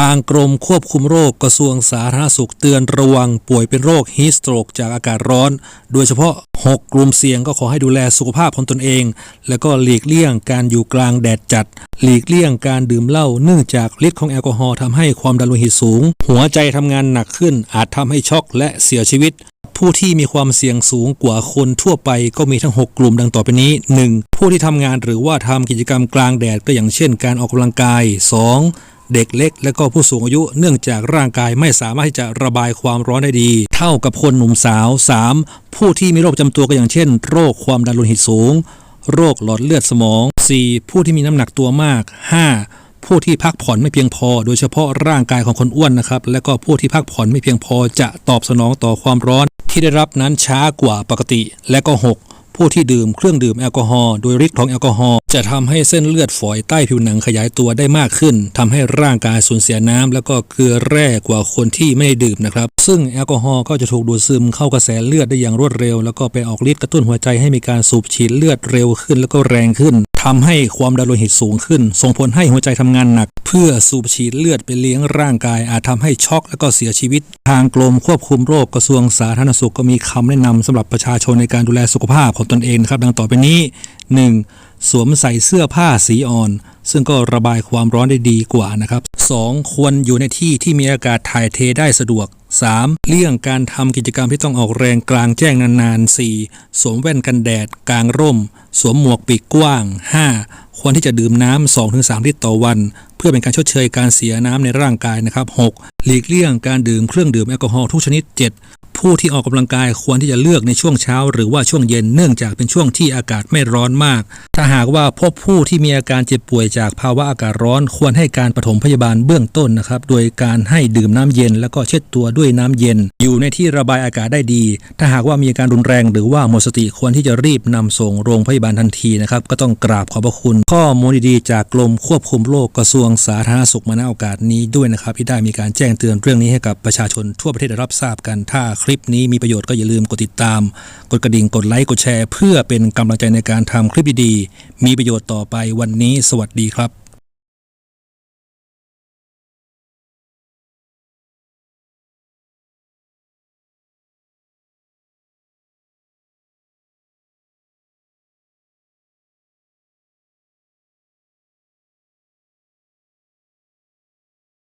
ทางกรมควบคุมโรคกระทรวงสาธารณสุขเตือนระวังป่วยเป็นโรคฮีสโตรกจากอากาศร้อน โดยเฉพาะ 6 กลุ่มเสี่ยงก็ขอให้ดูแลสุขภาพของตนเอง แล้วก็หลีกเลี่ยงการอยู่กลางแดดจัด หลีกเลี่ยงการดื่มเหล้าเนื่องจากฤทธิ์ของแอลกอฮอล์ทำให้ความดันโลหิตสูง หัวใจทำงานหนักขึ้น อาจทำให้ช็อกและเสียชีวิตผู้ที่มีความเสี่ยงสูงกว่าคนทั่วไปก็มีทั้ง 6 กลุ่มดังต่อไปนี้ 1. ผู้ที่ทำงานหรือว่าทำกิจกรรมกลางแดดก็อย่างเช่น การออกกำลังกาย 2. เด็กเล็ก และก็ผู้สูงอายุ เนื่องจากร่างกายไม่สามารถที่จะระบายความร้อนได้ดี เท่ากับคนหนุ่มสาว 3. ผู้ที่มีโรคประจำตัวก็อย่างเช่น โรคความดันโลหิตสูง โรคหลอดเลือดสมอง 4. ผู้ที่มีน้ำหนักตัวมาก 5. ผู้ที่พักผ่อนไม่เพียงพอ โดยเฉพาะร่างกายของคนอ้วนนะครับ และก็ผู้ที่พักผ่อนไม่เพียงพอจะตอบสนองต่อความร้อนที่ได้รับนั้นช้ากว่าปกติ และก็ 6. ผู้ที่ดื่มเครื่องดื่มแอลกอฮอล์โดยฤทธิ์ของแอลกอฮอล์จะทำให้เส้นเลือดฝอยใต้ผิวหนังขยายตัวได้มากขึ้นทำให้ร่างกายสูญเสียน้ำแล้วก็เกลือแร่กว่าคนที่ไม่ดื่มนะครับ ซึ่งแอลกอฮอล์ก็จะถูกดูดซึมเข้ากระแสเลือดได้อย่างรวดเร็ว แล้วก็ไปออกฤทธิ์กระตุ้นหัวใจให้มีการสูบฉีดเลือดเร็วขึ้นแล้วก็แรงขึ้นทำให้ความดันโลหิตสูงขึ้น ส่งผลให้หัวใจทำงานหนัก พื่อสูบฉีดเลือดไปเลี้ยงร่างกาย อาจทำให้ช็อกแล้วก็เสียชีวิต ทางกรมควบคุมโรคกระทรวงสาธารณสุขก็มีคำแนะนำสำหรับประชาชนในการดูแลสุขภาพของตนเองนะครับ ดังต่อไปนี้ 1. สวมใส่เสื้อผ้าสีอ่อน ซึ่งก็ระบายความร้อนได้ดีกว่านะครับ 2. ควรอยู่ในที่ที่มีอากาศถ่ายเทได้สะดวก 3. เลี่ยงการทำกิจกรรมที่ต้องออกแรงกลางแจ้งนานๆ 4. สวมแว่นกันแดดกลางร่ม สวมหมวกปีกกว้าง 5. ควรที่จะดื่มน้ำ2-3 ลิตรต่อวัน พื่อเป็นการชดเชยการเสียน้ำในร่างกายนะครับ 6. หลีกเลี่ยงการดื่มเครื่องดื่มแอลกอฮอล์ทุกชนิด 7. ผู้ที่ออกกำลังกายควรที่จะเลือกในช่วงเช้า หรือว่าช่วงเย็นเนื่องจากเป็นช่วงที่อากาศไม่ร้อนมาก ถ้าหากว่าพบผู้ที่มีอาการเจ็บป่วยจากภาวะอากาศร้อน ควรให้การปฐมพยาบาลเบื้องต้นนะครับ โดยการให้ดื่มน้ำเย็น แล้วก็เช็ดตัวด้วยน้ำเย็น อยู่ในที่ระบายอากาศได้ดี ถ้าหากว่ามีอาการรุนแรงหรือว่าหมดสติควรที่จะรีบนำส่งโรงพยาบาลทันทีนะครับก็ต้องกราบขอบพระคุณ ข้อมูลดีๆจากกรมควบคุมโรคกระทรวงสาธารณสุขมาณโอกาสนี้ด้วยนะครับที่ได้มีการแจ้งเตือนเรื่องนี้ให้กับประชาชนทั่วประเทศได้รับทราบกันถ้าคลิลิปนี้มีประโยชน์ก็อย่าลืมกดติดตาม กดกระดิ่งกดไลค์กดแชร์ เพื่อเป็นกำลังใจในการทำคลิปดีๆมีประโยชน์ต่อไปวันนี้ สวัสดีครับ